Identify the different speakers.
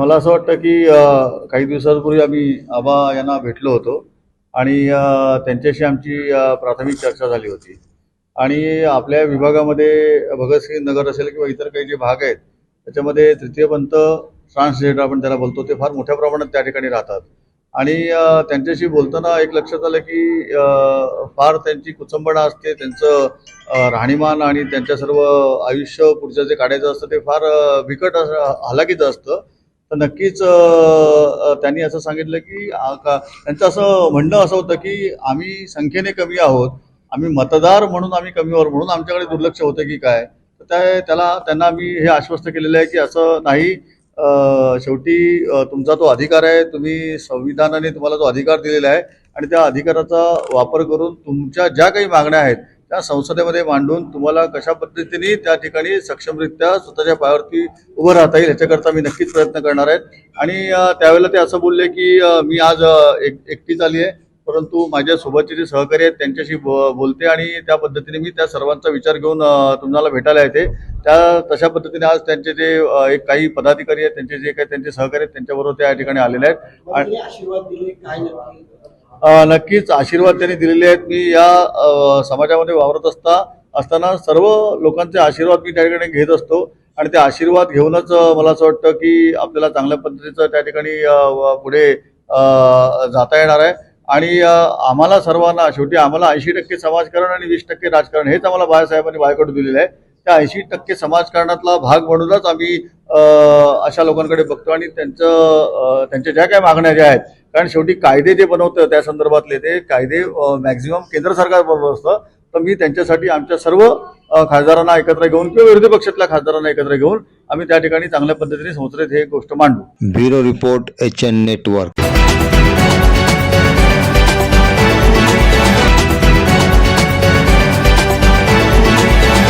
Speaker 1: मला असं वाटतं की काही दिवसांपूर्वी आम्ही आबा यांना भेटलो होतो आणि त्यांच्याशी आमची प्राथमिक चर्चा झाली होती. आणि आपल्या विभागामध्ये भगतसिंग नगर असेल किंवा इतर काही जे भाग आहेत त्याच्यामध्ये तृतीयपंत ट्रान्सजेंडर आपण त्याला बोलतो ते फार मोठ्या प्रमाणात त्या ठिकाणी राहतात. आणि त्यांच्याशी बोलताना एक लक्षात आलं की फार त्यांची कुचंबणा असते त्यांचं राहणीमान आणि त्यांच्या सर्व आयुष्य पुढचं जे काढायचं असतं ते फार बिकट असं हलाखीचं असतं. तर नक्कीच त्यांनी असं सांगितलं की त्यांचं असं म्हणणं असं होतं की आम्ही संख्येने कमी आहोत. आम्ही मतदार म्हणून आम्ही कमी आहोत म्हणून आमच्याकडे दुर्लक्ष होतं की काय? तर त्या त्याला त्यांना मी हे आश्वस्त केलेलं आहे की असं नाही. शेवटी तुमचा तो अधिकार आहे. तुम्ही संविधानाने तुम्हाला तो अधिकार दिलेला आहे. आणि त्या अधिकाराचा वापर करून तुमच्या ज्या काही मागण्या आहेत त्या संसदेमध्ये मांडून तुम्हाला कशा पद्धतीने त्या ठिकाणी सक्षमरित्या स्वतःच्या पायावरती उभं राहता येईल ह्याच्याकरता मी नक्कीच प्रयत्न करणार आहेत आणि त्यावेळेला ते असं बोलले की मी आज एक एकटीच आली आहे परंतु माझ्या सोबतचे जे सहकारी आहेत त्यांच्याशी बोलते आणि त्या पद्धतीने मी त्या सर्वांचा विचार घेऊन तुम्हाला भेटायला येते. त्या तशा पद्धतीने आज त्यांचे जे एक काही पदाधिकारी आहेत त्यांचे जे काही त्यांचे सहकारी आहेत त्यांच्याबरोबर त्या ठिकाणी आलेले आहेत. नक्कीच आशीर्वाद त्यांनी दिलेले आहेत. मी या समाजामध्ये वावरत असता असताना सर्व लोकांचे आशीर्वाद मी त्या ठिकाणी घेत असतो. आणि ते आशीर्वाद घेऊनच मला असं वाटतं की आपल्याला चांगल्या पद्धतीचं त्या ठिकाणी पुढे जाता येणार आहे. आणि आम्हाला सर्वांना शेवटी आम्हाला ऐंशी टक्के समाजकारण आणि वीस टक्के राजकारण हेच आम्हाला बाळासाहेबांनी बायकडून दिलेलं आहे. त्या ऐंशी टक्के समाजकारणातला भाग म्हणूनच आम्ही अशा लोकांकडे बघतो. आणि त्यांचं त्यांच्या ज्या काही मागण्या ज्या आहेत कारण शेवटी कायदे जे बनवतं त्या संदर्भातले ते कायदे मॅक्झिमम केंद्र सरकार बनवत असतं तर मी त्यांच्यासाठी आमच्या सर्व खासदारांना एकत्र घेऊन किंवा विरोधी पक्षातल्या खासदारांना एकत्र घेऊन आम्ही त्या ठिकाणी चांगल्या पद्धतीने संसदेत हे गोष्ट मांडू.
Speaker 2: Bureau report H N network.